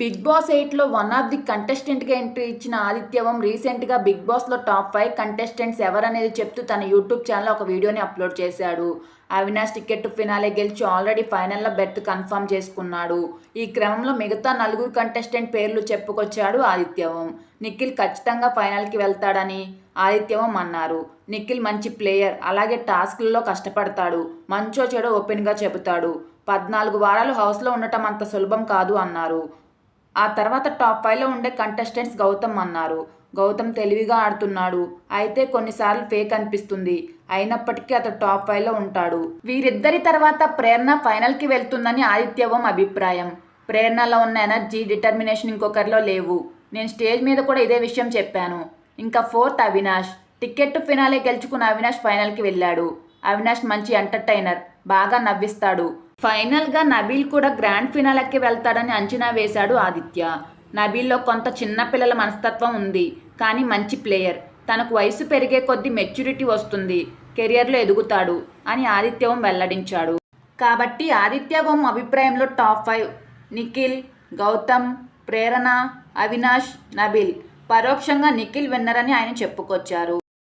Big Boss ఎయిట్లో one of the కంటెస్టెంట్గా entry ఇచ్చిన ఆదిత్యవం రీసెంట్గా బిగ్ బాస్లో టాప్ ఫైవ్ కంటెస్టెంట్స్ ఎవరనేది చెప్తూ తన యూట్యూబ్ ఛానల్లో ఒక వీడియోని అప్లోడ్ చేశాడు. అవినాష్ టికెట్ ఫినాలే గెలిచి ఆల్రెడీ ఫైనల్లో బెర్త్ కన్ఫర్మ్ చేసుకున్నాడు. ఈ క్రమంలో మిగతా నలుగురు కంటెస్టెంట్ పేర్లు చెప్పుకొచ్చాడు ఆదిత్యవం. నిఖిల్ ఖచ్చితంగా ఫైనల్కి వెళ్తాడని ఆదిత్యవం అన్నారు. నిఖిల్ మంచి ప్లేయర్ అలాగే టాస్క్లలో కష్టపడతాడు. మంచో చెడో ఓపెన్గా చెబుతాడు. పద్నాలుగు వారాలు హౌస్లో ఉండటం అంత సులభం కాదు అన్నారు. ఆ తర్వాత టాప్ ఫైవ్లో ఉండే కంటెస్టెంట్స్ గౌతమ్ అన్నారు. గౌతమ్ తెలివిగా ఆడుతున్నాడు. అయితే కొన్నిసార్లు ఫేక్ అనిపిస్తుంది. అయినప్పటికీ అతడు టాప్ ఫైవ్లో ఉంటాడు. వీరిద్దరి తర్వాత ప్రేరణ ఫైనల్కి వెళ్తుందని ఆదిత్యవం అభిప్రాయం. ప్రేరణలో ఉన్న ఎనర్జీ డిటర్మినేషన్ ఇంకొకరిలో లేవు. నేను స్టేజ్ మీద కూడా ఇదే విషయం చెప్పాను. ఇంకా ఫోర్త్ అవినాష్. టికెట్ ఫినాలే గెలుచుకున్న అవినాష్ ఫైనల్కి వెళ్ళాడు. అవినాష్ మంచి ఎంటర్టైనర్ బాగా నవ్విస్తాడు. ఫైనల్గా నబీల్ కూడా గ్రాండ్ ఫినాలకి వెళ్తాడని అంచనా వేశాడు ఆదిత్య. నబీల్లో కొంత చిన్నపిల్లల మనస్తత్వం ఉంది కానీ మంచి ప్లేయర్. తనకు వయసు పెరిగే కొద్దీ మెచ్యూరిటీ వస్తుంది కెరియర్లో ఎదుగుతాడు అని ఆదిత్యవం వెల్లడించాడు. కాబట్టి ఆదిత్యవం అభిప్రాయంలో టాప్ ఫైవ్ నిఖిల్ గౌతమ్ ప్రేరణ అవినాష్ నబిల్. పరోక్షంగా నిఖిల్ విన్నర్ అని ఆయన చెప్పుకొచ్చారు.